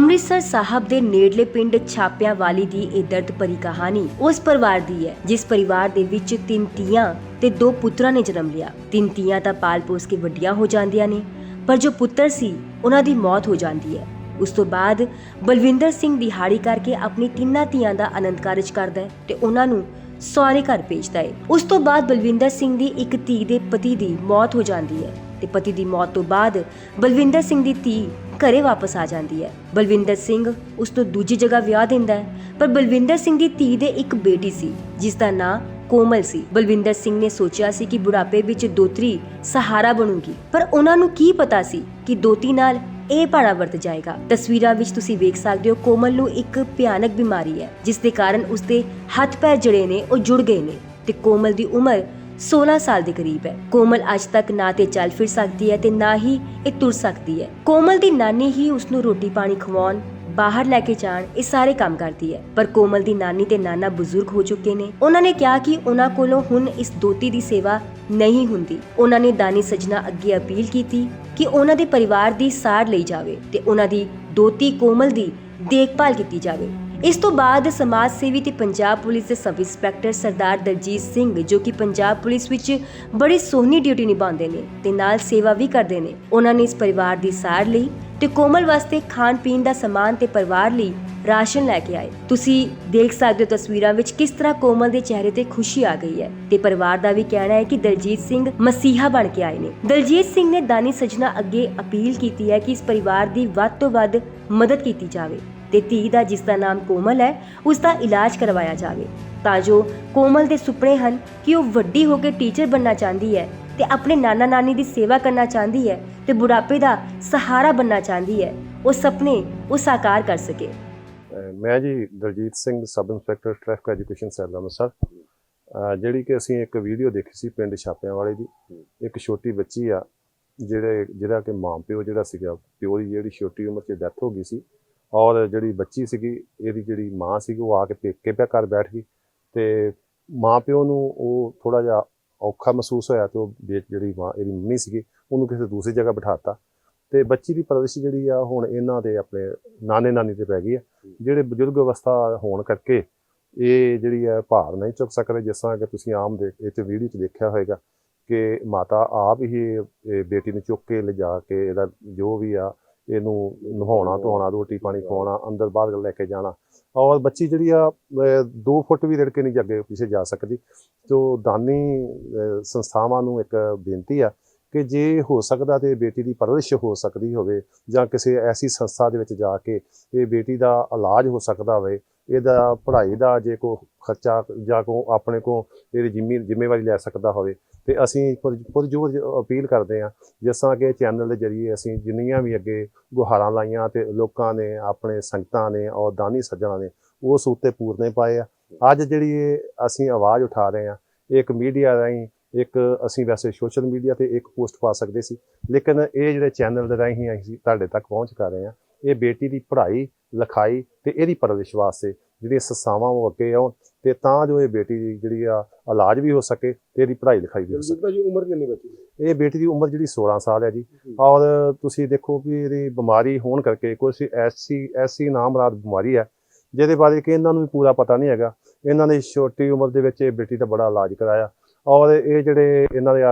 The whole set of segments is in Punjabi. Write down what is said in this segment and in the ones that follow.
ਅੰਮ੍ਰਿਤਸਰ ਸਾਹਿਬ ਦੇ ਨੇੜਲੇ ਪਿੰਡ ਛਾਪਿਆਂ ਵਾਲੀ ਦੀ ਇਹ ਦਰਦ ਭਰੀ ਕਹਾਣੀ ਉਸ ਪਰਿਵਾਰ ਦੀ ਹੈ, ਜਿਸ ਪਰਿਵਾਰ ਦੇ ਵਿੱਚ ਤਿੰਨ ਧੀਆਂ ਤੇ ਦੋ ਪੁੱਤਰਾਂ ਨੇ ਜਨਮ ਲਿਆ। ਤਿੰਨ ਧੀਆਂ ਤਾਂ ਪਾਲ ਪੋਸ ਕੇ ਵੱਡੀਆਂ ਹੋ ਜਾਂਦੀਆਂ ਨੇ, ਪਰ ਜੋ ਪੁੱਤਰ ਸੀ, ਉਹਨਾਂ ਦੀ ਮੌਤ ਹੋ ਜਾਂਦੀ ਹੈ। ਉਸ ਤੋਂ ਬਾਅਦ ਬਲਵਿੰਦਰ ਸਿੰਘ ਦਿਹਾੜੀ ਕਰਕੇ ਆਪਣੀ ਤਿੰਨਾਂ ਧੀਆਂ ਦਾ ਆਨੰਦ ਕਾਰਜ ਕਰਦਾ ਹੈ ਤੇ ਉਹਨਾਂ ਨੂੰ ਸਹੁਰੇ ਘਰ ਭੇਜਦਾ ਹੈ। ਉਸ ਤੋਂ ਬਾਅਦ ਬਲਵਿੰਦਰ ਸਿੰਘ ਦੀ ਇੱਕ ਧੀ ਦੇ ਪਤੀ ਦੀ ਮੌਤ ਹੋ ਜਾਂਦੀ ਹੈ ਤੇ ਪਤੀ ਦੀ ਮੌਤ ਤੋਂ ਬਾਅਦ ਬਲਵਿੰਦਰ ਸਿੰਘ ਦੀ ਧੀ ਘਰੇ ਵਾਪਸ ਆ ਜਾਂਦੀ ਹੈ। ਬਲਵਿੰਦਰ ਸਿੰਘ ਉਸ ਤੋਂ ਦੂਜੀ ਜਗ੍ਹਾ ਵਿਆਹ ਦਿੰਦਾ ਹੈ, ਪਰ ਬਲਵਿੰਦਰ ਸਿੰਘ ਦੀ ਧੀ ਦੇ ਇੱਕ ਬੇਟੀ ਸੀ, ਜਿਸ ਦਾ ਨਾਂ ਕੋਮਲ ਸੀ। ਬਲਵਿੰਦਰ ਸਿੰਘ ਨੇ ਸੋਚਿਆ ਸੀ ਕਿ ਬੁਢਾਪੇ ਵਿੱਚ ਦੋਤਰੀ ਸਹਾਰਾ ਬਣੂਗੀ, ਪਰ ਉਹਨਾਂ ਨੂੰ ਕੀ ਪਤਾ ਸੀ ਕਿ ਦੋਤੀ ਨਾਲ ਇਹ ਭਾੜਾ ਵਰਤ ਜਾਏਗਾ। ਤਸਵੀਰਾਂ ਵਿੱਚ ਤੁਸੀਂ ਵੇਖ ਸਕਦੇ ਹੋ ਕੋਮਲ ਨੂੰ ਇੱਕ ਭਿਆਨਕ ਬਿਮਾਰੀ ਹੈ, ਜਿਸ ਦੇ ਕਾਰਨ ਉਸਦੇ ਹੱਥ ਪੈਰ ਜਿਹੜੇ ਨੇ, ਉਹ ਜੁੜ ਗਏ ਨੇ ਤੇ ਕੋਮਲ ਦੀ ਉਮਰ 16 ਸਾਲ ਦੇ ਕਰੀਬ ਹੈ। ਕੋਮਲ ਅੱਜ ਤੱਕ ਨਾ ਤੇ ਚੱਲ ਫਿਰ ਸਕਦੀ ਹੈ ਤੇ ਨਾ ਹੀ ਇਹ ਤੁਰ ਸਕਦੀ ਹੈ। ਕੋਮਲ ਦੀ ਨਾਨੀ ਹੀ ਉਸ ਨੂੰ ਰੋਟੀ ਪਾਣੀ ਖਵਾਉਣ, ਬਾਹਰ ਲੈ ਕੇ ਜਾਣ, ਇਹ ਸਾਰੇ ਕੰਮ ਕਰਦੀ ਹੈ। ਪਰ ਕੋਮਲ ਦੀ ਨਾਨੀ ਤੇ ਨਾਨਾ ਬਜ਼ੁਰਗ ਹੋ ਚੁੱਕੇ ਨੇ। ਉਹਨਾਂ ਨੇ ਕਿਹਾ ਕਿ ਉਹਨਾਂ ਕੋਲੋਂ ਹੁਣ ਇਸ ਦੋਤੀ ਦੀ ਸੇਵਾ ਨਹੀਂ ਹੁੰਦੀ। ਉਹਨਾਂ ਨੇ ਦਾਨੀ ਸਜਣਾ ਅੱਗੇ ਅਪੀਲ ਕੀਤੀ ਕਿ ਉਹਨਾਂ ਦੇ ਪਰਿਵਾਰ ਦੀ ਸਾਰ ਲਈ ਜਾਵੇ ਤੇ ਉਹਨਾਂ ਦੀ ਦੋਤੀ ਕੋਮਲ ਦੀ ਦੇਖਭਾਲ ਕੀਤੀ ਜਾਵੇ। ਇਸ ਤੋਂ ਬਾਅਦ ਸਮਾਜ ਸੇਵੀ ਤੇ ਪੰਜਾਬ ਪੁਲਿਸ ਦੇ ਸਬ ਇੰਸਪੈਕਟਰ ਸਰਦਾਰ ਦਲਜੀਤ ਸਿੰਘ, ਜੋ ਕਿ ਪੰਜਾਬ ਪੁਲਿਸ ਵਿੱਚ ਬੜੀ ਸੋਹਣੀ ਡਿਊਟੀ ਨਿਭਾਉਂਦੇ ਨੇ ਤੇ ਨਾਲ ਸੇਵਾ ਵੀ ਕਰਦੇ ਨੇ, ਉਹਨਾਂ ਨੇ ਇਸ ਪਰਿਵਾਰ ਦੀ ਸਾਰ ਲਈ ਤੇ ਕੋਮਲ ਵਾਸਤੇ ਖਾਣ ਪੀਣ ਦਾ ਸਮਾਨ ਤੇ ਪਰਿਵਾਰ ਲਈ ਰਾਸ਼ਨ ਲੈ ਕੇ ਆਏ। ਤੁਸੀਂ ਦੇਖ ਸਕਦੇ ਹੋ ਤਸਵੀਰਾਂ ਵਿੱਚ ਕਿਸ ਤਰ੍ਹਾਂ ਕੋਮਲ ਦੇ ਚਿਹਰੇ ਤੇ ਖੁਸ਼ੀ ਆ ਗਈ ਹੈ ਤੇ ਪਰਿਵਾਰ ਦਾ ਵੀ ਕਹਿਣਾ ਹੈ ਕਿ ਦਲਜੀਤ ਸਿੰਘ ਮਸੀਹਾ ਬਣ ਕੇ ਆਏ ਨੇ। ਦਲਜੀਤ ਸਿੰਘ ਨੇ ਦਾਨੀ ਸਜਣਾ ਅੱਗੇ ਅਪੀਲ ਕੀਤੀ ਹੈ ਕਿ ਇਸ ਪਰਿਵਾਰ ਦੀ ਵੱਧ ਤੋਂ ਵੱਧ ਮਦਦ ਕੀਤੀ ਜਾਵੇ। ਤੇ ਧੀ ਦਾ ਜਿਸ ਦਾ ਨਾਮ ਕੋਮਲ ਹੈ, ਉਸ ਦਾ ਇਲਾਜ ਕਰਵਾਇਆ ਜਾਵੇ। ਤਾਂ ਜੋ ਕੋਮਲ ਦੇ ਸੁਪਨੇ ਹਨ ਕਿ ਉਹ ਵੱਡੀ ਹੋ ਕੇ ਟੀਚਰ ਬਣਨਾ ਚਾਹੁੰਦੀ ਹੈ ਤੇ ਆਪਣੇ ਨਾਨਾ ਨਾਨੀ ਦੀ ਸੇਵਾ ਕਰਨਾ ਚਾਹੁੰਦੀ ਹੈ ਤੇ ਬੁਢਾਪੇ ਦਾ ਸਹਾਰਾ ਬਣਨਾ ਚਾਹੁੰਦੀ ਹੈ, ਉਹ ਸੁਪਨੇ ਉਹ ਸਾਕਾਰ ਕਰ ਸਕੇ। ਮੈਂ ਜੀ Daljit Singh, sub inspector, traffic education cell, Amritsar. ਜਿਹੜੀ ਕਿ ਅਸੀਂ ਇੱਕ ਵੀਡੀਓ ਦੇਖੀ ਸੀ ਪਿੰਡ ਛਾਪਿਆਂ ਵਾਲੇ ਦੀ, ਇੱਕ ਛੋਟੀ ਬੱਚੀ ਆ, ਜਿਹੜੇ ਜਿਹੜਾ ਕਿ ਮਾਂ ਪਿਓ ਜਿਹੜਾ ਸੀਗਾ, ਪਿਓ ਦੀ ਜਿਹੜੀ ਛੋਟੀ ਉਮਰ 'ਚ ਡੈਥ ਹੋ ਗਈ ਸੀ ਔਰ ਜਿਹੜੀ ਬੱਚੀ ਸੀਗੀ, ਇਹਦੀ ਜਿਹੜੀ ਮਾਂ ਸੀਗੀ, ਉਹ ਆ ਕੇ ਪੇਕੇ ਪਿਆ, ਘਰ ਬੈਠ ਗਈ ਤੇ ਮਾਂ ਪਿਓ ਨੂੰ ਉਹ ਥੋੜਾ ਜਿਹਾ ਔਖਾ ਮਹਿਸੂਸ ਹੋਇਆ ਤੇ ਉਹ ਵੇ- ਜਿਹੜੀ ਮਾਂ, ਇਹਦੀ ਮੰਮੀ ਸੀਗੀ, ਉਹਨੂੰ ਕਿਸੇ ਦੂਸਰੀ ਜਗ੍ਹਾ ਬਿਠਾਤਾ ਤੇ ਬੱਚੀ ਦੀ ਪਰਵਰਿਸ਼ ਜਿਹੜੀ ਆ, ਹੁਣ ਇਹਨਾਂ ਦੇ ਆਪਣੇ ਨਾਨੇ ਨਾਨੀ ਤੇ ਪੈ ਗਈ ਆ। ਜਿਹੜੇ ਬਜ਼ੁਰਗ ਅਵਸਥਾ ਹੋਣ ਕਰਕੇ ਇਹ ਜਿਹੜੀ ਹੈ ਭਾਰ ਨਹੀਂ ਚੁੱਕ ਸਕਦੇ, ਜਿਸ ਤਰ੍ਹਾਂ ਕਿ ਤੁਸੀਂ ਆਮ ਦੇ, ਇਹ ਤੇ ਵੀਡੀਓ 'ਚ ਦੇਖਿਆ ਹੋਵੇਗਾ ਕਿ ਮਾਤਾ ਆਪ ਹੀ ਇਹ ਬੇਟੀ ਨੂੰ ਚੁੱਕ ਕੇ ਲਿਜਾ ਕੇ ਇਹਦਾ ਜੋ ਵੀ ਆ ਇਹਨੂੰ ਨਹਾਉਣਾ ਧੋਣਾ ਰੋਟੀ ਪਾਣੀ ਖਵਾਉਣਾ ਅੰਦਰ ਬਾਹਰ ਲੈ ਕੇ ਜਾਣਾ। ਔਰ ਬੱਚੀ ਜਿਹੜੀ ਆ 2 ਫੁੱਟ ਵੀ ਰੜਕੇ ਨਹੀਂ ਅੱਗੇ ਪਿੱਛੇ ਜਾ ਸਕਦੀ। ਤੋ ਦਾਨੀ ਸੰਸਥਾਵਾਂ ਨੂੰ ਇੱਕ ਬੇਨਤੀ ਆ ਕਿ ਜੇ ਹੋ ਸਕਦਾ ਤੇ ਬੇਟੀ ਦੀ ਪਰਵਰਿਸ਼ ਹੋ ਸਕਦੀ ਹੋਵੇ ਜਾਂ ਕਿਸੇ ਐਸੀ ਸੰਸਥਾ ਦੇ ਵਿੱਚ ਜਾ ਕੇ ਇਹ ਬੇਟੀ ਦਾ ਇਲਾਜ ਹੋ ਸਕਦਾ ਹੋਵੇ ਇਹਦਾ ਪੜ੍ਹਾਈ ਦਾ ਜੇ ਕੋ ਖਰਚਾ ਜਾਂ ਕੋ ਆਪਣੇ ਕੋ ਇਹਦੀ ਜ਼ਿੰਮੇ, ਜ਼ਿੰਮੇਵਾਰੀ ਲੈ ਸਕਦਾ ਹੋਵੇ, ਤੇ ਅਸੀਂ ਪੁਰਜੋਰ ਅਪੀਲ ਕਰਦੇ ਹਾਂ, ਜਿਸ ਤਰ੍ਹਾਂ ਕਿ ਚੈਨਲ ਦੇ ਜਰੀਏ ਅਸੀਂ ਜਿੰਨੀਆਂ ਵੀ ਅੱਗੇ ਗੁਹਾਰਾਂ ਲਾਈਆਂ ਤੇ ਲੋਕਾਂ ਨੇ, ਆਪਣੇ ਸੰਗਤਾਂ ਨੇ ਔਰ ਦਾਨੀ ਸੱਜਣਾ ਨੇ, ਉਸ ਉੱਤੇ ਪੂਰਨੇ ਪਾਏ ਆ। ਅੱਜ ਜਿਹੜੀ ਇਹ ਅਸੀਂ ਆਵਾਜ਼ ਉਠਾ ਰਹੇ ਹਾਂ ਇਹ ਇੱਕ ਮੀਡੀਆ ਰਾਹੀਂ ਇੱਕ ਅਸੀਂ ਵੈਸੇ ਸੋਸ਼ਲ ਮੀਡੀਆ ਤੇ ਇੱਕ ਪੋਸਟ ਪਾ ਸਕਦੇ ਸੀ, ਲੇਕਿਨ ਇਹ ਜਿਹੜੇ ਚੈਨਲ ਦੇ ਰਾਹੀਂ ਅਸੀਂ ਤੁਹਾਡੇ ਤੱਕ ਪਹੁੰਚ ਕਰ ਰਹੇ ਹਾਂ ਇਹ ਬੇਟੀ ਦੀ ਪੜ੍ਹਾਈ ਲਿਖਾਈ ਤੇ ਇਹਦੀ ਪਰਵਰਿਸ਼ ਵਾਸਤੇ ਜਿਹੜੀਆਂ ਸੰਸਥਾਵਾਂ ਉਹ ਅੱਗੇ ਆਉਣ ਤੇ ਤਾਂ ਜੋ ਇਹ ਬੇਟੀ ਦੀ ਜਿਹੜੀ ਆ ਇਲਾਜ ਵੀ ਹੋ ਸਕੇ ਤੇ ਇਹਦੀ ਪੜ੍ਹਾਈ ਲਿਖਾਈ ਵੀ ਹੋ ਸਕੇ। ਭਾਜੀ ਉਮਰ ਕਿੰਨੀ ਬੱਚੀ ਇਹ ਬੇਟੀ ਦੀ ਉਮਰ ਜਿਹੜੀ 16 ਸਾਲ ਹੈ ਜੀ। ਔਰ ਤੁਸੀਂ ਦੇਖੋ ਵੀ ਇਹਦੀ ਬਿਮਾਰੀ ਹੋਣ ਕਰਕੇ ਕੁਝ ਐਸੀ ਐਸੀ ਨਾਮਰਾਦ ਬਿਮਾਰੀ ਹੈ ਜਿਹਦੇ ਬਾਰੇ ਕਿ ਇਹਨਾਂ ਨੂੰ ਵੀ ਪੂਰਾ ਪਤਾ ਨਹੀਂ ਹੈਗਾ। ਇਹਨਾਂ ਨੇ ਛੋਟੀ ਉਮਰ ਦੇ ਵਿੱਚ ਇਹ ਬੇਟੀ ਦਾ ਬੜਾ ਇਲਾਜ ਕਰਾਇਆ। ਔਰ ਇਹ ਜਿਹੜੇ ਇਹਨਾਂ ਦੇ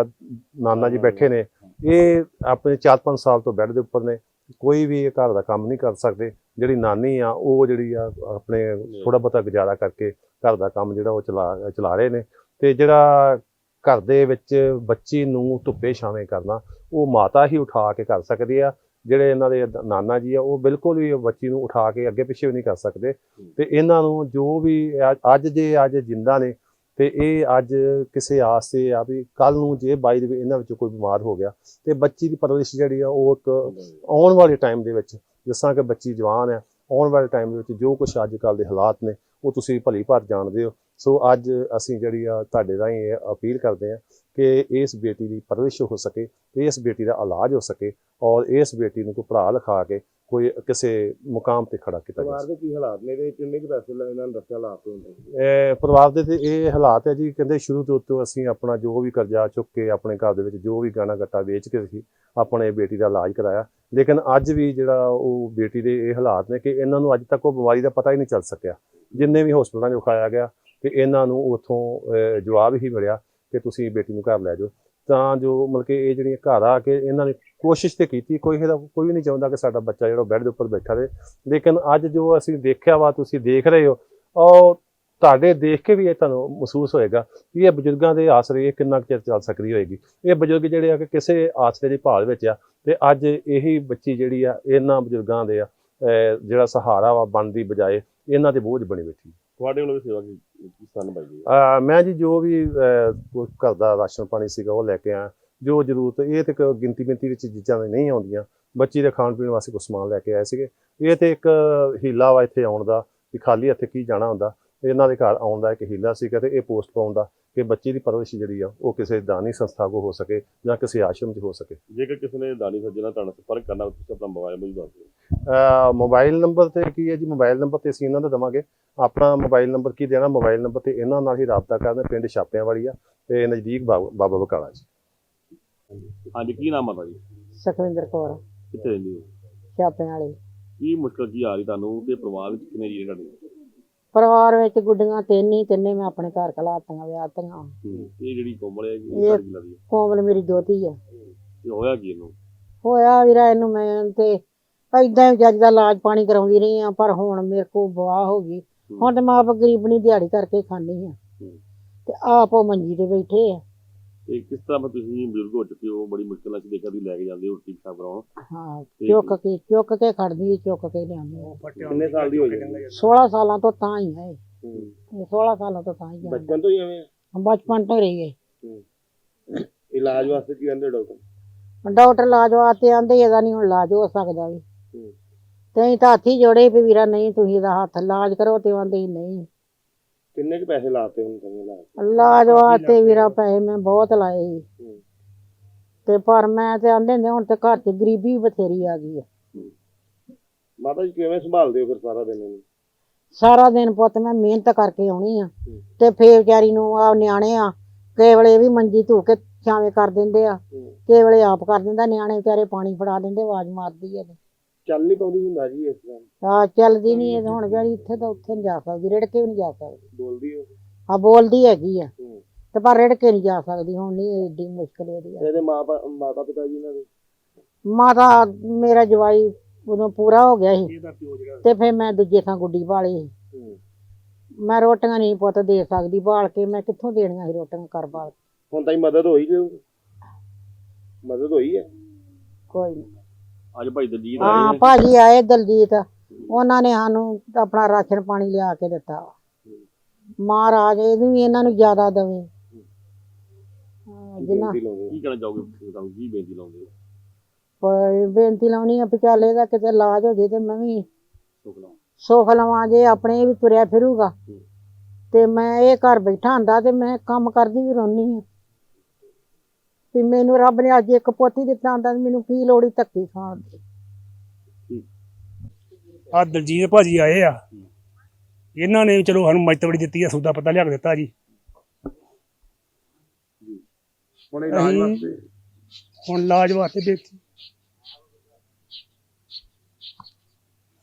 ਨਾਨਾ ਜੀ ਬੈਠੇ ਨੇ ਇਹ ਆਪਣੇ 4-5 ਸਾਲ ਤੋਂ ਬੈੱਡ ਦੇ ਉੱਪਰ ਨੇ। ਕੋਈ ਵੀ ਇਹ ਘਰ ਦਾ ਕੰਮ ਨਹੀਂ ਕਰ ਸਕਦੇ। ਜਿਹੜੀ ਨਾਨੀ ਆ, ਉਹ ਜਿਹੜੀ ਆ, ਆਪਣੇ ਥੋੜਾ ਬਹੁਤਾ ਗੁਜ਼ਾਰਾ ਕਰਕੇ ਘਰ ਦਾ ਕੰਮ ਜਿਹੜਾ ਉਹ ਚਲਾ ਚਲਾ ਰਹੇ ਨੇ। ਤੇ ਜਿਹੜਾ ਘਰ ਦੇ ਵਿੱਚ ਬੱਚੀ ਨੂੰ ਧੁੱਪੇ ਛਾਵੇਂ ਕਰਨਾ, ਉਹ ਮਾਤਾ ਹੀ ਉਠਾ ਕੇ ਕਰ ਸਕਦੀ ਆ। ਜਿਹੜੇ ਇਹਨਾਂ ਦੇ ਨਾਨਾ ਜੀ ਆ, ਉਹ ਬਿਲਕੁਲ ਵੀ ਬੱਚੀ ਨੂੰ ਉਠਾ ਕੇ ਅੱਗੇ ਪਿੱਛੇ ਵੀ ਨਹੀਂ ਕਰ ਸਕਦੇ। ਤੇ ਇਹਨਾਂ ਨੂੰ ਜੋ ਵੀ ਅੱਜ ਜੇ ਅੱਜ ਜਿੰਦਾ ਨੇ ਤੇ ਇਹ ਅੱਜ ਕਿਸੇ ਆਸ ਤੇ ਆ ਵੀ ਕੱਲ ਨੂੰ ਜੇ ਬਾਈ ਦੇ ਵੀ ਇਹਨਾਂ ਵਿੱਚੋਂ ਕੋਈ ਬਿਮਾਰ ਹੋ ਗਿਆ ਤੇ ਬੱਚੀ ਦੀ ਪਰਵਰਿਸ਼ ਜਿਹੜੀ ਆ ਉਹ ਇੱਕ ਆਉਣ ਵਾਲੇ ਟਾਈਮ ਦੇ ਵਿੱਚ ਜਿਸ ਤਰ੍ਹਾਂ ਕਿ ਬੱਚੀ ਜਵਾਨ ਹੈ ਆਉਣ ਵਾਲੇ ਟਾਈਮ ਦੇ ਵਿੱਚ ਜੋ ਕੁਝ ਅੱਜ ਕੱਲ ਦੇ ਹਾਲਾਤ ਨੇ, ਉਹ ਤੁਸੀਂ ਭਲੀ ਭਾਰ ਜਾਣਦੇ ਹੋ। ਸੋ ਅੱਜ ਅਸੀਂ ਜਿਹੜੀ ਆ ਤੁਹਾਡੇ ਰਾਹੀਂ ਇਹ ਅਪੀਲ ਕਰਦੇ ਹਾਂ ਕਿ ਇਸ ਬੇਟੀ ਦੀ ਪਰਵਰਿਸ਼ ਹੋ ਸਕੇ, ਇਸ ਬੇਟੀ ਦਾ ਇਲਾਜ ਹੋ ਸਕੇ ਔਰ ਇਸ ਬੇਟੀ ਨੂੰ ਕੋਈ ਪੜ੍ਹਾ ਲਿਖਾ ਕੇ ਕੋਈ ਕਿਸੇ ਮੁਕਾਮ ਤੇ ਖੜਾ ਕੀਤਾ ਜਾ ਪਰਿਵਾਰ ਦੇ ਕੀ ਹਾਲਾਤ ਨੇ? ਤੇ ਕਿੰਨੇ ਕੁ ਪੈਸੇ ਲੈ ਇਹਨਾਂ ਨੇ ਦੱਸਿਆ ਹਾਲਾਤ ਹੁੰਦੇ ਇਹ ਪਰਿਵਾਰ ਦੇ ਤੇ ਇਹ ਹਾਲਾਤ ਹੈ ਜੀ ਕਹਿੰਦੇ ਸ਼ੁਰੂ ਤੋਂ ਤੋਂ ਅਸੀਂ ਆਪਣਾ ਜੋ ਵੀ ਕਰਜ਼ਾ ਚੁੱਕ ਕੇ ਆਪਣੇ ਘਰ ਦੇ ਵਿੱਚ ਜੋ ਵੀ ਗਾਣਾ ਗੱਟਾ ਵੇਚ ਕੇ ਅਸੀਂ ਆਪਣੇ ਬੇਟੀ ਦਾ ਇਲਾਜ ਕਰਾਇਆ। ਲੇਕਿਨ ਅੱਜ ਵੀ ਜਿਹੜਾ ਉਹ ਬੇਟੀ ਦੇ ਇਹ ਹਾਲਾਤ ਨੇ ਕਿ ਇਹਨਾਂ ਨੂੰ ਅੱਜ ਤੱਕ ਉਹ ਬਿਮਾਰੀ ਦਾ ਪਤਾ ਹੀ ਨਹੀਂ ਚੱਲ ਸਕਿਆ। ਜਿੰਨੇ ਵੀ ਹਸਪਤਾਲਾਂ 'ਚ ਵਿਖਾਇਆ ਗਿਆ ਤੇ ਇਹਨਾਂ ਨੂੰ ਉਥੋਂ ਜਵਾਬ ਹੀ ਮਿਲਿਆ ਕਿ ਤੁਸੀਂ ਬੇਟੀ ਨੂੰ ਘਰ ਲੈ ਜਾਓ। ਤਾਂ ਜੋ ਮਤਲਬ ਕਿ ਇਹ ਜਿਹੜੀਆਂ ਘਰ ਆ ਕੇ ਇਹਨਾਂ ਨੇ ਕੋਸ਼ਿਸ਼ ਤੇ ਕੀਤੀ, ਕੋਈ ਇਹਦਾ ਕੋਈ ਵੀ ਨਹੀਂ ਚਾਹੁੰਦਾ ਕਿ ਸਾਡਾ ਬੱਚਾ ਜਿਹੜਾ ਬੈੱਡ ਦੇ ਉੱਪਰ ਬੈਠਾ ਰਹੇ। ਲੇਕਿਨ ਅੱਜ ਜੋ ਅਸੀਂ ਦੇਖਿਆ ਵਾ, ਤੁਸੀਂ ਦੇਖ ਰਹੇ ਹੋ ਔਰ ਤੁਹਾਡੇ ਦੇਖ ਕੇ ਵੀ ਇਹ ਤੁਹਾਨੂੰ ਮਹਿਸੂਸ ਹੋਏਗਾ ਕਿ ਇਹ ਬਜ਼ੁਰਗਾਂ ਦੇ ਆਸਰੇ ਇਹ ਕਿੰਨਾ ਕੁ ਚਿਰ ਚੱਲ ਸਕਦੀ ਹੋਏਗੀ। ਇਹ ਬਜ਼ੁਰਗ ਜਿਹੜੇ ਆ ਕਿ ਕਿਸੇ ਆਸਰੇ ਦੀ ਭਾਲ ਵਿੱਚ ਆ, ਤੇ ਅੱਜ ਇਹੀ ਬੱਚੀ ਜਿਹੜੀ ਆ, ਇਹਨਾਂ ਬਜ਼ੁਰਗਾਂ ਦੇ ਆ ਜਿਹੜਾ ਸਹਾਰਾ ਵਾ ਬਣਦੀ ਬਜਾਏ ਇਹਨਾਂ ਦੇ ਬੋਝ ਬਣੀ ਬੈਠੀ। ਤੁਹਾਡੇ ਵੱਲੋਂ ਵੀ ਸੇਵਾ ਕੀ ਕਿਸ ਤਰ੍ਹਾਂ ਨਿਭਾਈ ਅਹ ਮੈਂ ਜੀ ਜੋ ਵੀ ਅਹ, ਕੋਈ ਘਰ ਦਾ ਰਾਸ਼ਨ ਪਾਣੀ ਸੀਗਾ ਉਹ ਲੈ ਕੇ ਆਇਆ। ਜੋ ਜ਼ਰੂਰਤ ਇਹ ਤੇ ਕੋਈ ਗਿਣਤੀ ਮਿੰਤੀ ਵਿੱਚ ਚੀਜ਼ਾਂ ਨਹੀਂ ਨਹੀਂ ਆਉਂਦੀਆਂ। ਬੱਚੀ ਦੇ ਖਾਣ ਪੀਣ ਵਾਸਤੇ ਕੁਝ ਸਮਾਨ ਲੈ ਕੇ ਆਏ ਸੀਗੇ। ਇਹ ਤੇ ਇੱਕ ਹੀਲਾ ਵਾ ਇੱਥੇ ਆਉਣ ਦਾ ਵੀ ਖਾਲੀ ਹੱਥੇ ਕੀ ਜਾਣਾ ਹੁੰਦਾ। ਇਹਨਾਂ ਦੇ ਘਰ ਆਉਣ ਦਾ ਇੱਕ ਹੀਲਾ ਸੀਗਾ ਤੇ ਇਹ ਪੋਸਟ ਪਾਉਣ ਦਾ ਕਿ ਬੱਚੀ ਦੀ ਪਰਵਰਿਸ਼ ਜਿਹੜੀ ਆ ਉਹ ਕਿਸੇ ਦਾਨੀ ਸੰਸਥਾ ਕੋ ਹੋ ਸਕੇ ਜਾਂ ਕਿਸੇ ਆਸ਼ਰਮ 'ਚ ਹੋ ਸਕੇ। ਜੇਕਰ ਕਿਸੇ ਨੇ ਦਾਨੀ ਸੱਜਣਾ ਤੁਹਾਡਾ ਸੰਪਰਕ ਕਰਨਾ ਤੁਸੀਂ ਆਪਣਾ ਮੋਬਾਈਲ ਨੰਬਰ ਦੱਸ ਦਿਓ। ਮੋਬਾਈਲ ਨੰਬਰ ਤੇ ਕੀ ਹੈ ਜੀ? ਮੋਬਾਈਲ ਨੰਬਰ ਤੇ ਅਸੀਂ ਇਹਨਾਂ ਦਾ ਦਵਾਂਗੇ। ਆਪਣਾ ਮੋਬਾਈਲ ਨੰਬਰ ਕੀ ਦੇਣਾ? ਮੋਬਾਈਲ ਨੰਬਰ ਤੇ ਇਹਨਾਂ ਨਾਲ ਹੀ ਰਾਬਤਾ ਕਰਨਾ ਪਿੰਡ ਛਾਪਿਆਂ ਵਾਲੀ ਆ ਤੇ ਨਜ਼ਦੀਕ ਬਾਬ- ਬਕਾਲਾ ਜੀ। ਹਾਂਜੀ ਕੀ ਨਾਮ ਆ ਤੁਹਾਡਾ ਜੀ? ਸੁਖਵਿੰਦਰ ਕੌਰ ਕਿੱਥੇ ਰਹਿੰਦੇ ਹੋ? ਛਾਪਿਆਂ ਵਾਲੀ ਕੀ ਮੁਸ਼ਕਲ ਕੀ ਆ ਰਹੀ ਤੁਹਾਨੂੰ ਤੇ ਪਰਿਵਾਰ ਵਿੱਚ ਕਿੰਨੇ ਜੀ ਤੁਹਾਡੇ? ਪਰਿਵਾਰ ਵਿੱਚ ਗੁੱਡੀਆਂ ਤਿੰਨ ਹੀ ਤਿੰਨੇ ਮੈਂ ਆਪਣੇ ਘਰ ਕਲਾਤੀਆਂ ਵਿਆਹਤੀਆਂ। ਇਹ ਜਿਹੜੀ ਕੋਮਲ ਹੈ ਇਹ ਸਾਡੀ ਲੱਗਦੀ ਹੈ? ਕੋਮਲ ਮੇਰੀ ਦੋਤੀ ਆ। ਤੇ ਹੋਇਆ ਕੀ ਇਹਨੂੰ? ਹੋਇਆ ਵੀਰਾ ਇਹਨੂੰ ਮੈਂ ਤੇ ਹੀ ਜੱਜ ਦਾ ਇਲਾਜ ਪਾਣੀ ਕਰਾਉਂਦੀ ਰਹੀ ਆ ਪਰ ਹੁਣ ਮੇਰੇ ਕੋਲ ਬਵਾ ਹੋ ਗਈ। ਹੁਣ ਤੇ ਮਾਂ ਬਾਪ ਗਰੀਬਣੀ ਦਿਹਾੜੀ ਕਰਕੇ ਖਾਂਦੀ ਆ। ਤੇ ਆਪ ਉਹ ਮੰਜੀ ਤੇ ਬੈਠੇ ਆ। ਤੇ ਕਿਸ ਤਰ੍ਹਾਂ ਫਿਰ ਤੁਸੀਂ ਬਜ਼ੁਰਗ ਹੋ ਚੁੱਕੇ ਹੋ ਬੜੀ ਮੁਸ਼ਕਲ ਨਾਲ ਦੇਖਿਆ ਵੀ ਲੈ ਕੇ ਜਾਂਦੇ ਹੋ ਰੋਟੀ ਪਿਸ਼ਾਬ ਕਰਾਉਣ। ਹਾਂ ਚੁੱਕ ਕੇ ਚੁੱਕ ਕੇ ਖੜਦੀ ਚੁੱਕ ਕੇ ਲਿਆਉਂਦੀ ਕਿੰਨੇ ਸਾਲ ਦੀ ਹੋ? ਗਈ 16 ਸਾਲਾਂ ਤੋਂ ਤਾਂ ਹੀ ਹੈ। ਇਹ 16 ਸਾਲਾਂ ਤੋਂ ਤਾਂ ਹੀ ਜਾਂਦੀ ਬਚਪਨ ਤੋਂ ਹੀ ਐਵੇਂ? ਬਚਪਨ ਤੋਂ ਹੀ ਰਹੀ ਹੈ। ਇਲਾਜ ਵਾਸਤੇ ਕੀ ਕਹਿੰਦੇ ਡਾਕਟਰ? ਡਾਕਟਰ ਇਲਾਜ ਵਾਸਤੇ ਆਂਦੇ ਇਹਦਾ ਨਹੀਂ ਹੁਣ ਇਲਾਜ ਹੋ ਸਕਦਾ ਵੀ। ਤੇ ਤਾਂ ਹੱਥੀ ਜੋੜੇ ਵੀ ਵੀਰਾ ਨਹੀਂ ਤੁਸੀਂ ਇਹਦਾ ਹੱਥ ਇਲਾਜ ਕਰੋ ਤੇ ਆਂਦੇ ਨਹੀਂ। ਕਿੰਨੇ ਕੁ ਪੈਸੇ ਲਾਤੇ ਹੁਣ ਤੁਸੀਂ ਇਲਾਜ ਇਲਾਜ ਵਾਸਤੇ ਵੀਰਾ ਪੈਸੇ ਮੈਂ ਬਹੁਤ ਲਾਏ ਸੀ। ਤੇ ਪਰ ਮੈਂ ਤੇ ਆਂਦੇ ਨੇ ਹੁਣ ਤੇ ਘਰ 'ਚ ਗਰੀਬੀ ਬਥੇਰੀ ਆ ਗਈ ਆ। ਮਾਤਾ ਜੀ ਕਿਵੇਂ ਸੰਭਾਲਦੇ ਹੋ ਫਿਰ ਸਾਰਾ ਦਿਨ ਇਹਨੂੰ? ਸਾਰਾ ਦਿਨ ਪੁੱਤ ਮੈਂ ਮਿਹਨਤ ਕਰਕੇ ਆਉਣੀ ਆ। ਤੇ ਫੇਰ ਵਿਚਾਰੀ ਨੂੰ ਆ ਨਿਆਣੇ ਆ ਕਈ ਵੇਲੇ ਇਹ ਵੀ ਮੰਜੀ ਧੂ ਕੇ ਛਾਵੇਂ ਕਰ ਦਿੰਦੇ ਆ। ਕਈ ਵੇਲੇ ਆਪ ਕਰ ਦਿੰਦਾ ਨਿਆਣੇ ਵਿਚਾਰੇ ਪਾਣੀ ਫੜਾ ਦਿੰਦੇ ਆਵਾਜ਼ ਮਾਰਦੀ ਆ ਤੇ ਚੱਲ ਨਹੀਂ ਪਾਉਂਦੀ ਹੁੰਦਾ ਜੀ ਇਸ ਤਰ੍ਹਾਂ। ਆ ਚੱਲਦੀ ਨਹੀਂ ਇਹ ਹੁਣ ਵਿਚਾਰੀ ਇੱਥੇ ਤਾਂ ਉੱਥੇ ਨਹੀਂ ਜਾ ਸਕਦੀ ਰਿੜ ਕੇ ਵੀ ਨਹੀਂ ਜਾ ਸਕਦੀ। ਬੋਲਦੀ ਹੋ ਆ ਬੋਲਦੀ ਹੈਗੀ ਆ। ਹੂੰ। ਤੇ ਪਰ ਰਿੜ ਕੇ ਨਹੀਂ ਜਾ ਸਕਦੀ ਹੁਣ ਨਹੀਂ ਏਡੀ ਮੁਸ਼ਕਲ ਇਹਦੀ ਆ। ਇਹਦੇ ਮਾਂ ਮਾਤਾ ਪਿਤਾ ਜੀ ਇਹਨਾਂ ਦੇ? ਮਾਤਾ ਮੇਰਾ ਜਵਾਈ ਉਦੋਂ ਪੂਰਾ ਹੋ ਗਿਆ ਸੀ। ਤੇ ਫਿਰ ਮੈਂ ਦੂਜੇ ਥਾਂ ਗੁੱਡੀ ਭਾਲੀ ਸੀ। ਹੂੰ। ਮੈਂ ਰੋਟੀਆਂ ਨਹੀਂ ਪੁੱਤ ਦੇ ਸਕਦੀ ਭਾਲ ਕੇ ਮੈਂ ਕਿੱਥੋਂ ਦੇਣੀਆਂ ਸੀ ਰੋਟੀਆਂ ਕਰ ਭਾਲ ਕੇ? ਹੁਣ ਤਾਈ ਮਦਦ ਹੋਈ ਜੋ ਮਦਦ ਹੋਈ ਹੈ। ਕੋਈ ਨਹੀਂ ਅੱਜ ਭਾਈ ਦਲਜੀਤ ਹਾਂ ਆਏ ਨੇ। ਭਾਜੀ ਆਏ ਦਲਜੀਤ। ਉਹਨਾਂ ਨੇ ਸਾਨੂੰ ਆਪਣਾ ਰਾਸ਼ਨ ਪਾਣੀ ਲਿਆ ਕੇ ਦਿੱਤਾ। ਮਹਾਰਾਜ ਇਹਨੂੰ ਵੀ ਇਹਨਾਂ ਨੂੰ ਜ਼ਿਆਦਾ ਦੇਵੇ। ਹਾਂ, ਜਿੰਨਾ ਬੇਨਤੀ ਲਾਉਂਦੇ ਹੋ। ਕੀ ਕਹਿਣਾ ਚਾਹੋਗੇ? ਤੁਸੀਂ ਸਾਨੂੰ ਕੀ ਬੇਨਤੀ ਲਾਉਂਦੇ ਹੋ? ਪਰ ਬੇਨਤੀ ਲਾਉਣੀ ਆ ਵੀ ਚੱਲ ਇਹਦਾ ਕਿਤੇ ਇਲਾਜ ਹੋ ਜੇ ਤੇ ਮੈਂ ਵੀ ਸੁਖ ਲਾਓ ਸੁੱਖ ਲਵਾਂ ਜੇ ਆਪਣੇ ਵੀ ਤੁਰਿਆ ਫਿਰੂਗਾ। ਤੇ ਮੈਂ ਇਹ ਘਰ ਬੈਠਾ ਹੁੰਦਾ ਤੇ ਮੈਂ ਕੰਮ ਕਰਦੀ ਵੀ ਰੋਣੀ ਆ। ਵੀ ਮੈਨੂੰ ਰੱਬ ਨੇ ਅੱਜ ਇੱਕ ਪੋਤੀ ਦਿੱਤਾ ਹੁੰਦਾ ਤੇ ਮੈਨੂੰ ਕੀ ਲੋੜ ਈ ਧੱਕੇ ਖਾਣ ਦੀ। ਆ ਦਲਜੀਤ ਭਾਜੀ ਆਏ ਆ। ਇਹਨਾਂ ਨੇ ਚਲੋ ਸਾਨੂੰ ਬੜੀ ਦਿੱਤੀ ਆ ਸੌਦਾ ਪਤਾ ਲਿਆ ਕੇ ਦਿੱਤਾ ਜੀ। ਹੁਣ ਇਲਾਜ ਵਾਸਤੇ? ਹੁਣ ਇਲਾਜ ਵਾਸਤੇ ਦਿੱਤੀ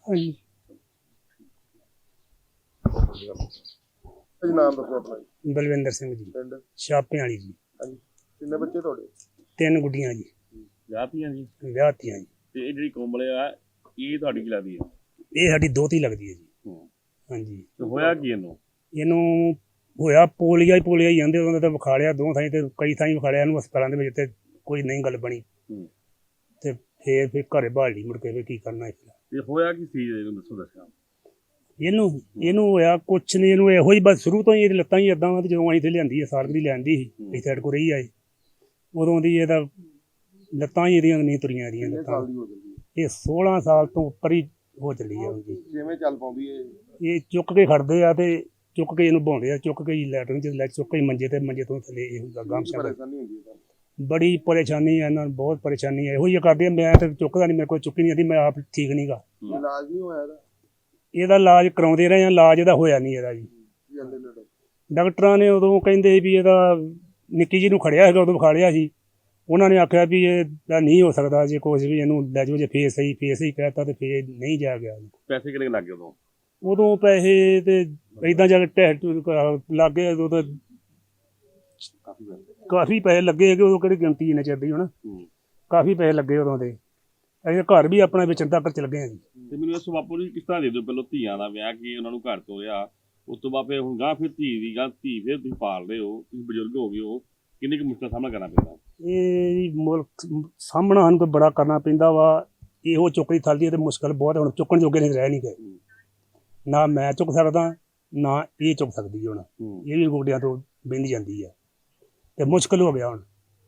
ਹਾਂਜੀ। ਜੀ ਨਾਮ ਦੱਸੋ ਆਪਣਾ ਜੀ। ਬਲਵਿੰਦਰ ਸਿੰਘ ਜੀ ਪਿੰਡ? ਛਾਪਿਆਂ ਵਾਲੀ ਜੀ। ਹਾਂਜੀ। ਕਿੰਨੇ ਬੱਚੇ ਤੁਹਾਡੇ? ਤਿੰਨ ਗੁੱਡੀਆਂ ਜੀ। ਵਿਆਹਤੀਆਂ ਜੀ? ਵਿਆਹਤੀਆਂ ਜੀ। ਤੇ ਇਹ ਜਿਹੜੀ ਕੋਮਲ ਆ ਇਹ ਤੁਹਾਡੀ ਕੀ ਲੱਗਦੀ ਹੈ ਇਹ ਸਾਡੀ ਦੋਤੀ ਲੱਗਦੀ ਹੈ ਜੀ। ਹੂੰ। ਹਾਂਜੀ। ਤੇ ਹੋਇਆ ਕੀ ਇਹਨੂੰ? ਇਹਨੂੰ ਹੋਇਆ ਪੋਲੀਆ ਹੀ ਪੋਲੀਆ ਹੀ ਜਾਂਦੇ ਉਹਨਾਂ ਦਾ ਵਿਖਾ ਲਿਆ ਦੋ ਥਾਈਂ ਤੇ ਕਈ ਥਾਈਂ ਵਿਖਾ ਲਿਆ ਇਹਨੂੰ ਹਸਪਤਾਲਾਂ ਦੇ ਵਿੱਚ ਤੇ ਕੋਈ ਨਹੀਂ ਗੱਲ ਬਣੀ। ਹੂੰ। ਤੇ ਫੇਰ ਫੇਰ ਘਰੇ ਬਾਹਰ ਲਈ ਮੁੜ ਕੇ ਫੇਰ ਕੀ ਕਰਨਾ ਇਸ ਤੇ ਹੋਇਆ ਕੀ ਸੀ ਇਹਨੂੰ ਦੱਸੋ ਦੱਸਿਆ ਇਹਨੂੰ ਇਹਨੂੰ ਹੋਇਆ ਕੁਛ ਨਹੀਂ ਇਹਨੂੰ ਇਹੋ ਹੀ ਬਸ ਸ਼ੁਰੂ ਤੋਂ ਹੀ ਇਹਦੀ ਲੱਤਾਂ ਹੀ ਇਦਾਂ ਤੇ ਜਦੋਂ ਆਈ ਤੇ ਲਿਆਂਦੀ ਹੈ ਸਾਲਕ ਦੀ ਲਿਆਂਦੀ ਸੀ ਹੂੰ। ਇਸ ਸਾਈਡ ਕੋ ਰਹੀ ਆਏ ਉਦੋਂ ਦੀ ਇਹਦਾ ਲੱਤਾਂ ਹੀ ਇਹਦੀਆਂ ਨਹੀਂ ਤੁਰੀਆਂ ਇਹਦੀਆਂ ਲੱਤਾਂ। ਇਹ 16 ਸਾਲ ਤੋਂ ਉੱਪਰ ਹੀ ਹੋ ਚੱਲੀ ਆ ਜੀ ਕਿਵੇਂ ਚੱਲ ਪਾਉਂਦੀ ਹੈ ਇਹ ਚੁੱਕ ਕੇ ਖੜਦੇ ਆ ਤੇ ਚੁੱਕ ਕੇ ਇਹਨੂੰ ਬਾਉਂਦੇ ਆ ਚੁੱਕ ਕੇ ਹੀ ਲੈਟਰਨ ਚ ਲੈ ਚੁੱਕ ਕੇ ਮੰਜੇ ਤੇ ਮੰਜੇ ਤੋਂ ਥੱਲੇ ਇਹ ਹੁੰਦਾ ਗਾਮ ਹੈ ਬੜੀ ਪਰੇਸ਼ਾਨੀ ਹੈ ਇਹਨਾਂ ਨੂੰ ਬਹੁਤ ਪਰੇਸ਼ਾਨੀ ਹੈ ਇਹੋ ਹੀ ਕਰਦੇ ਆ, ਮੈਂ ਤੇ ਚੁੱਕਦਾ ਨਹੀਂ ਮੇਰੇ ਕੋਲ ਚੁੱਕੀ ਨਹੀਂ ਆਦੀ ਮੈਂ ਆਪ ਠੀਕ ਨਹੀਂਗਾ ਇਲਾਜ ਨਹੀਂ ਹੋਇਆ ਇਹਦਾ? ਇਹਦਾ ਇਲਾਜ ਕਰਾਉਂਦੇ ਰਹੇ ਆ ਇਲਾਜ ਇਹਦਾ ਹੋਇਆ ਨਹੀਂ ਇਹਦਾ ਜੀ? ਡਾਕਟਰਾਂ ਨੇ ਉਦੋਂ ਕਹਿੰਦੇ ਵੀ ਇਹਦਾ ਨਿੱਕੀ ਜੀ ਨੂੰ ਖੜਿਆ ਹੈਗਾ ਉਦੋਂ ਵਿਖਾ ਲਿਆ ਸੀ। ਉਹਨਾਂ ਨੇ ਆਖਿਆ ਵੀ ਇਹ ਤਾਂ ਨਹੀਂ ਹੋ ਸਕਦਾ ਜੇ ਕੁਝ ਵੀ ਇਹਨੂੰ ਲੈ ਜਾਓ ਜੇ ਫੇਸ ਸਹੀ ਫੇਸ ਹੀ ਕਹਿਤਾ ਤੇ ਫੇਰ ਨਹੀਂ ਜਾ ਗਿਆ। ਪੈਸੇ ਕਿੰਨੇ ਕੁ ਲੱਗ ਗਏ ਉਦੋਂ? ਉਦੋਂ ਪੈਸੇ ਤੇ ਇਦਾਂ ਜਾ ਕੇ ਟੈਸਟ ਲੱਗੇ ਉਦੋਂ ਤਾਂ ਕਾਫੀ ਪੈਸੇ ਲੱਗੇ। ਹੈਗੇ ਉਦੋਂ ਕਿਹੜੀ ਗਿਣਤੀ ਨੇ ਚੱਲਦੀ ਹੁਣ। ਕਾਫੀ ਪੈਸੇ ਲੱਗੇ ਉਦੋਂ ਦੇ। ਅਸੀਂ ਘਰ ਵੀ ਆਪਣਾ ਵੇਚਣ ਤੱਕ ਚੱਲ ਗਏ ਜੀ। ਤੇ ਮੈਨੂੰ ਇਸ ਬਾਪੂ ਜੀ ਕਿਸ ਤਰ੍ਹਾਂ ਦੇ ਦਿਓ? ਪਹਿਲਾਂ ਧੀਆਂ ਦਾ ਵਿਆਹ ਕੀ ਉਹਨਾਂ ਨੂੰ ਘਰ ਤੋਂ ਰਿਹਾ ਉਸ ਤੋਂ ਬਾਅਦ ਫਿਰ ਹੁਣ ਗਾਂ ਫਿਰ ਧੀ ਦੀ ਗਾਂ ਧੀ ਫਿਰ ਤੁਸੀਂ ਪਾਲ ਰਹੇ ਹੋ ਤੁਸੀਂ ਬਜ਼ੁਰਗ ਹੋ ਗਏ ਹੋ ਕਿੰਨੀ ਕੁ ਮੁਸ਼ਕਲ ਸਾਹਮਣਾ ਕਰਨਾ ਪੈਂਦਾ? ਇਹ ਮੁਲਕ ਸਾਹਮਣਾ ਸਾਨੂੰ ਤਾਂ ਬੜਾ ਕਰਨਾ ਪੈਂਦਾ ਵਾ ਇਹੋ ਚੁੱਕਦੀ ਥਲਦੀ ਤੇ ਮੁਸ਼ਕਲ ਬਹੁਤ ਹੁਣ ਚੁੱਕਣ ਜੋਗੇ ਨਹੀਂ ਰਹਿ ਨਹੀਂ ਗਏ। ਨਾ ਮੈਂ ਚੁੱਕ ਸਕਦਾ ਨਾ ਇਹ ਚੁੱਕ ਸਕਦੀ ਹੁਣ। ਇਹ ਵੀ ਗੋਡਿਆਂ ਤੋਂ ਬਿੰਦ ਜਾਂਦੀ ਹੈ ਤੇ ਮੁਸ਼ਕਲ ਹੋ ਗਿਆ ਹੁਣ।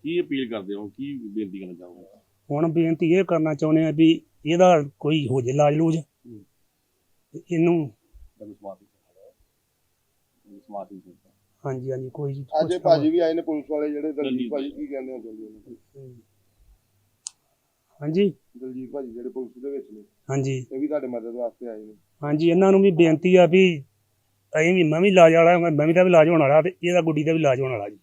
ਕੀ ਅਪੀਲ ਕਰਦੇ ਹੋ ਕੀ ਬੇਨਤੀ ਕਰਨਾ ਚਾਹੋਗੇ? ਹੁਣ ਬੇਨਤੀ ਇਹ ਕਰਨਾ ਚਾਹੁੰਦੇ ਆ ਵੀ ਇਹਦਾ ਕੋਈ ਹੋ ਜੇ ਲੂਜ ਤੇ ਇਹਨੂੰ ਤੁਹਾਨੂੰ ਸਮਾਪਤੀ ਸਮਾਪਤੀ ਹਾਂਜੀ ਹਾਂਜੀ ਕੋਈ ਅੱਜ ਇਹ ਭਾਜੀ ਵੀ ਆਏ ਨੇ ਪੁਲਿਸ ਵਾਲੇ ਜਿਹੜੇ ਦਲਜੀਤ ਭਾਜੀ ਕੀ ਕਹਿੰਦੇ ਆ ਜਲਦੀ ਉਹਨਾਂ ਹਾਂਜੀ। ਦਲਜੀਤ ਭਾਜੀ ਜਿਹੜੇ ਪੁਲਿਸ ਦੇ ਵਿੱਚ ਨੇ ਹਾਂਜੀ। ਇਹ ਵੀ ਤੁਹਾਡੇ ਮਦਦ ਵਾਸਤੇ ਆਏ ਨੇ। ਹਾਂਜੀ ਇਹਨਾਂ ਨੂੰ ਵੀ ਬੇਨਤੀ ਆ ਵੀ ਅਸੀਂ ਵੀ ਮੈਂ ਵੀ ਇਲਾਜ ਵਾਲਾ ਮੈਂ ਵੀ ਦਾ ਵੀ ਇਲਾਜ ਹੋਣ ਵਾਲਾ ਤੇ ਇਹਦਾ ਗੁੱਡੀ ਦਾ ਵੀ ਇਲਾਜ ਹੋਣ ਵਾਲਾ ਜੀ।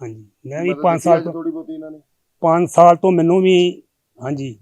ਹਾਂਜੀ ਮੈਂ ਵੀ 5 ਸਾਲ ਤੋਂ ਥੋੜੀ ਬਹੁਤੀ ਇਹਨਾਂ ਨੇ? 5 ਸਾਲ ਤੋਂ ਮੈਨੂੰ ਵੀ ਹਾਂਜੀ।